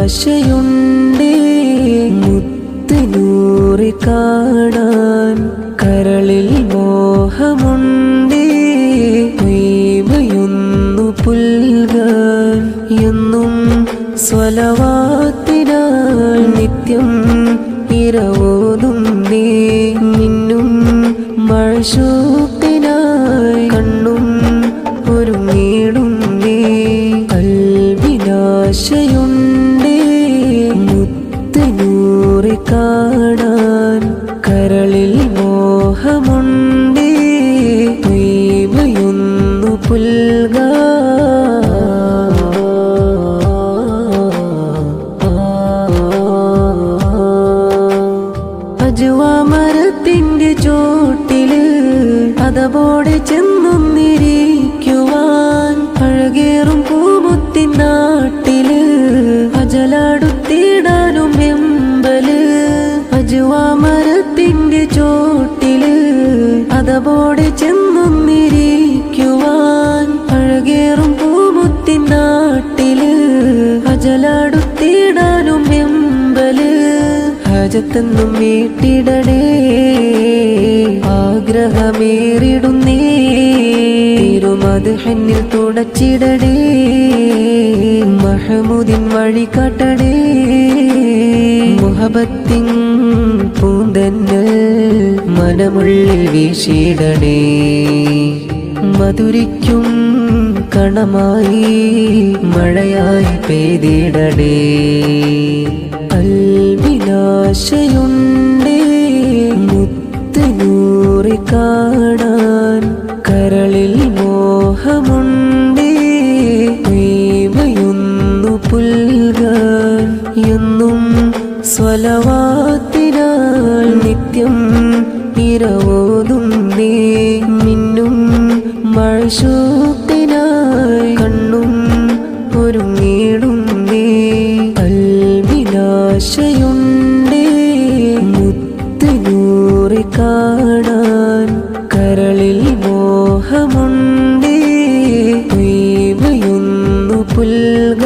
അൽവിനാശയുണ്ടേ മുത്തുനൂറി കാണാൻ കരളിൽ മോഹമുണ്ടേ മൊയ്മയൊന്നു പുൽകാൻ എന്നും സ്വലവാത്തിനാൽ നിത്യം മഴശൂത്തിനായി കണ്ണും ഒരുങ്ങിടും നീ. കൽവിനാശയുണ്ട് മുത്തുനൂറി കാണാൻ കരളിൽ മോഹമുണ്ട്. പുൽകാ അതപോടെ ചെന്നൊന്നിരിക്കുവാൻ അഴകേറും പൂമുത്തിൻ നാട്ടിൽ. അജലാടുത്തിടാനും എമ്പൽ. ഹജത്തെന്നും വീട്ടിടണേ ആഗ്രഹമേറിടുന്നേ തിരുമത് മഹമുദിൻ വഴി കാട്ടടേ. മുഹബത്തിൻ പൂന്തന്നൽ മനമുള്ളിൽ വീശിടണേ. മധുരിക്കും കണമായി മഴയായി പെയ്തിടണേ. അൽവിനാശയുണ്ടേ മുത്തുനൂറി കാണാൻ. കരളിൽ മോഹമുണ്ടേ പുൽകാൻ. എന്നും സ്വലവാത്തിനാൽ നിത്യം കണ്ണീരവോതുന്നേ നിന്നും മഴശൂത്തിനായി കണ്ണും ഒരുങ്ങിടുന്നേ കൽവിനാശയുണ്ടേ മുത്തുനൂറി കാണാൻ കരളിൽ മോഹമുണ്ടേ. ദൈവയൊന്നു പുൽക